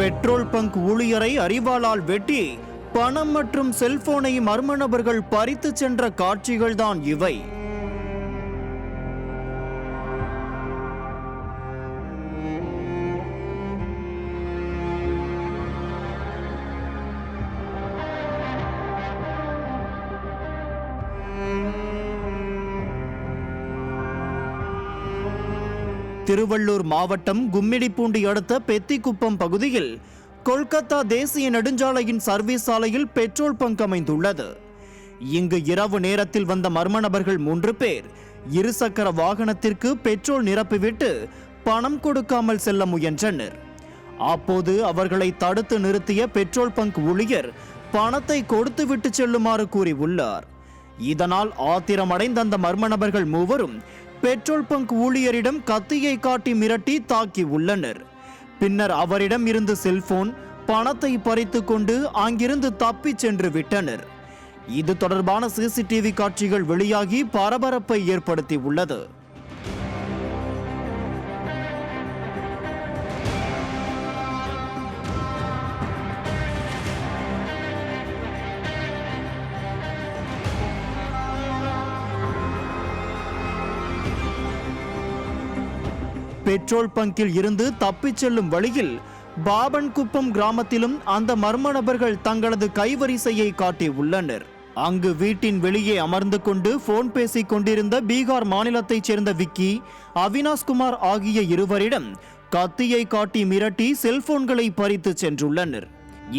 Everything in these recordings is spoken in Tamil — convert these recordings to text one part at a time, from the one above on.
பெட்ரோல் பங்க் ஊழியரை அறிவாளால் வெட்டி பணம் மற்றும் செல்போனை மர்ம நபர்கள் பறித்துச் சென்ற காட்சிகள்தான் இவை. திருவள்ளூர் மாவட்டம் கும்மிடிப்பூண்டி அடுத்த பெத்திக்குப்பம் பகுதியில் கொல்கத்தா தேசிய நெடுஞ்சாலையின் சர்வீஸ் சாலையில் பெட்ரோல் பங்க் அமைந்துள்ளது. இங்கு இரவு நேரத்தில் வந்த மர்ம நபர்கள் மூன்று பேர் இருசக்கர வாகனத்திற்கு பெட்ரோல் நிரப்பிவிட்டு பணம் கொடுக்காமல் செல்ல முயன்றனர். அப்போது அவர்களை தடுத்து நிறுத்திய பெட்ரோல் பங்க் ஊழியர் பணத்தை கொடுத்துவிட்டு செல்லுமாறு கூறியுள்ளார். இதனால் ஆத்திரமடைந்த அந்த மர்ம நபர்கள் மூவரும் பெட்ரோல் பங்க் ஊழியரிடம் கத்தியை காட்டி மிரட்டி தாக்கி உள்ளனர். பின்னர் அவரிடம் இருந்து செல்போன் பணத்தை பறித்து கொண்டு அங்கிருந்து தப்பிச் சென்று விட்டனர். இது தொடர்பான சிசிடிவி காட்சிகள் வெளியாகி பரபரப்பை ஏற்படுத்தி உள்ளது பெட்ரோல் பங்கில் இருந்து தப்பிச் செல்லும் வழியில் பாபன்குப்பம் கிராமத்திலும் அந்த மர்ம நபர்கள் தங்களது கைவரிசையை காட்டியுள்ளனர். அங்கு வீட்டின் வெளியே அமர்ந்து கொண்டு போன் பேசிக் கொண்டிருந்த பீகார் மாநிலத்தைச் சேர்ந்த விக்கி அவினாஷ்குமார் ஆகிய இருவரிடம் கத்தியை காட்டி மிரட்டி செல்போன்களை பறித்து சென்றுள்ளனர்.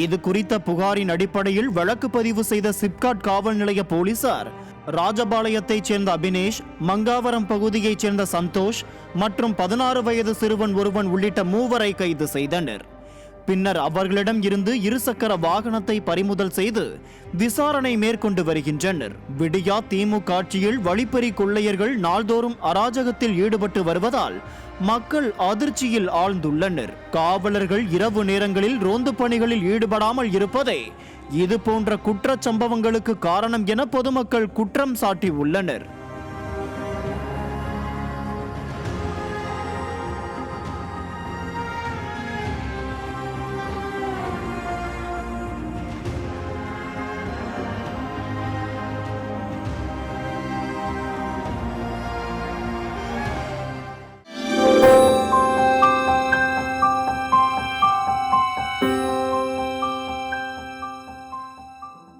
இது குறித்த புகாரின் அடிப்படையில் வழக்கு பதிவு செய்த சிப்காட் காவல் நிலைய போலீசார் ராஜபாளையத்தைச் சேர்ந்த அபினேஷ் மங்காவரம் பகுதியைச் சேர்ந்த சந்தோஷ் மற்றும் பதினாறு வயது சிறுவன் ஒருவன் உள்ளிட்ட மூவரை கைது செய்தனர். பின்னர் அவர்களிடம் இருந்து இருசக்கர வாகனத்தை பறிமுதல் செய்து விசாரணை மேற்கொண்டு வருகின்றனர். விடியா திமுக ஆட்சியில் வழிப்பறி கொள்ளையர்கள் நாள்தோறும் அராஜகத்தில் ஈடுபட்டு வருவதால் மக்கள் அதிர்ச்சியில் ஆழ்ந்துள்ளனர். காவலர்கள் இரவு நேரங்களில் ரோந்து பணிகளில் ஈடுபடாமல் இருப்பதே இது போன்ற குற்ற சம்பவங்களுக்கு காரணம் என பொதுமக்கள் குற்றம் சாட்டி உள்ளனர்